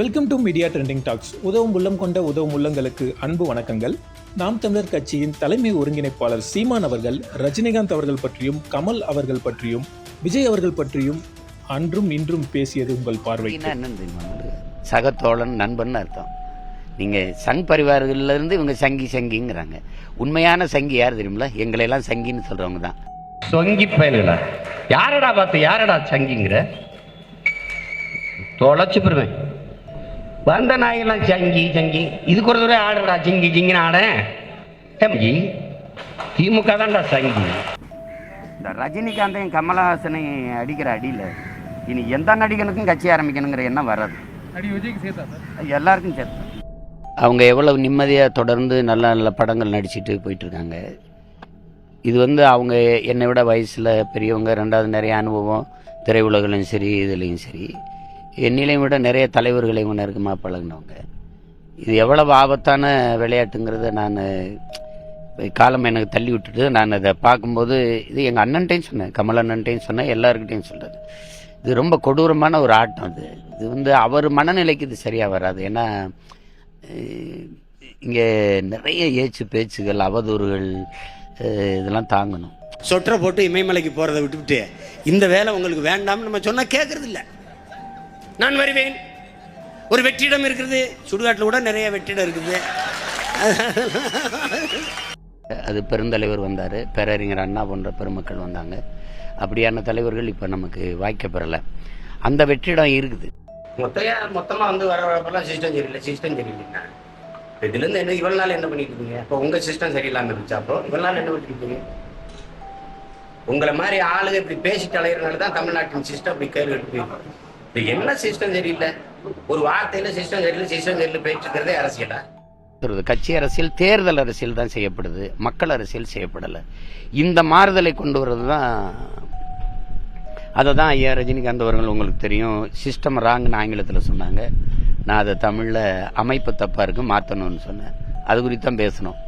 Welcome to media trending talks உதவும் உள்ளம் கொண்ட உதவும் உள்ளங்களுக்கு அன்பு வணக்கங்கள். நாம் தமிழர் கட்சியின் தலைமை ஒருங்கிணைப்பாளர் சீமான் அவர்கள் ரஜினிகாந்த் அவர்கள் பற்றியும் கமல் அவர்கள் பற்றியும் விஜய் அவர்கள் பற்றியும் அன்றும் இன்றும் பேசியது உங்கள் பார்வை அப்படின்னா என்னன்னு தெரியுமா? உங்களுக்கு சகத்தோழன் நண்பன் அர்த்தம். நீங்க சங் பரிவார்கள்ல இருந்து இவங்க சங்கி சங்கிங்கிறாங்க. உண்மையான சங்கி யார் தெரியுமில எங்களை எல்லாம் சங்கின்னு சொல்றவங்க தான். சொங்கி பயலுங்களா யாரடா பார்த்து யாரடா சங்கிங்கிற? தொலைச்சு பெறுவேன் வந்த நாயெல்லாம் சங்கி சங்கி இதுக்கு ஒரு தடவை ஆடுறா சிங்கி சிங்கின்னு ஆடேன் சங்கி திமுக தான்டா சங்கி இந்த ரஜினிகாந்தையும் கமலஹாசனையும் அடிக்கிற அடியில் இனி எந்த நடிகனுக்கும் கட்சி ஆரம்பிக்கணுங்கிற எண்ணம் வராது. எல்லாருக்கும் சேர்த்து. அவங்க எவ்வளவு நிம்மதியாக தொடர்ந்து நல்ல நல்ல படங்கள் நடிச்சிட்டு போயிட்டு இருக்காங்க இது வந்து அவங்க என்னை விட வயசில் பெரியவங்க ரெண்டாவது நிறைய அனுபவம் திரையுலகிலையும் சரி இதுலேயும் சரி. என்னிலையும் விட நிறைய தலைவர்களை நெருக்கமாக பழகினவங்க. இது எவ்வளவு ஆபத்தான விளையாட்டுங்கிறத நான் காலம் எனக்கு தள்ளி விட்டுட்டு நான் அதை பார்க்கும்போது இது எங்கள் அண்ணன்ட்டையும் சொன்னேன் கமல் அண்ணன்ட்டையும் சொன்னேன் எல்லாருக்கிட்டையும் சொல்கிறது இது ரொம்ப கொடூரமான ஒரு ஆட்டம் அது. இது வந்து அவர் மனநிலைக்கு இது சரியாக வராது. ஏன்னா இங்கே நிறைய ஏச்சு பேச்சுகள் அவதூறுகள் இதெல்லாம் தாங்கணும். சொட்டரை போட்டு இமயமலைக்கு போகிறத விட்டுவிட்டு இந்த வேலை உங்களுக்கு வேண்டாம்னு நம்ம சொன்னால் கேட்கறது நான் வருவேன். ஒரு வெற்றிடம் இருக்கிறது. சுடுகாட்டில் கூட நிறைய வெற்றிடம் இருக்குது. அது பெருந்தலைவர் வந்தார். பேரறிஞர் அண்ணா போன்ற பெருமக்கள் வந்தாங்க. அப்படியான தலைவர்கள் இப்போ நமக்கு வாய்க்கப்பெறலை அந்த வெற்றிடம் இருக்குது. மொத்தையா மொத்தமாக வந்து வர வரப்பெல்லாம் சிஸ்டம் சரியில்லை? சிஸ்டம் சரியில்லைன்னா இதுலேருந்து என்ன இவ்வளோ நாள் என்ன பண்ணிட்டு இருக்கீங்க? இப்போ உங்கள் சிஸ்டம் சரியில்லாமல் இருந்துச்சு அப்போ? இவ்வளோ நாள் என்ன பண்ணிட்டு இருக்கீங்க? உங்களை மாதிரி ஆளுங்க இப்படி பேசிட்டு அலையிறனால தான் தமிழ்நாட்டின் சிஸ்டம் இப்படி கேள்வி எடுத்து இது என்ன சிஸ்டம் சரியில்லை ஒரு வார்த்தையில சிஸ்டம் சரியில்லை சிஸ்டம் சரியில்லை போயிட்டு இருக்கிறதே அரசியலா? கட்சி அரசியல் தேர்தல் அரசியல் தான் செய்யப்படுது. மக்கள் அரசியல் செய்யப்படலை. இந்த மாறுதலை கொண்டு வர்றது தான் அதை தான் ஐயா ரஜினிகாந்த் அவர்கள் உங்களுக்கு தெரியும். சிஸ்டம் ராங்னு ஆங்கிலத்தில் சொன்னாங்க. நான் அதை தமிழில் அமைப்பு தப்பாக இருக்கு மாற்றணும்னு சொன்னேன். அது குறித்து தான் பேசணும்.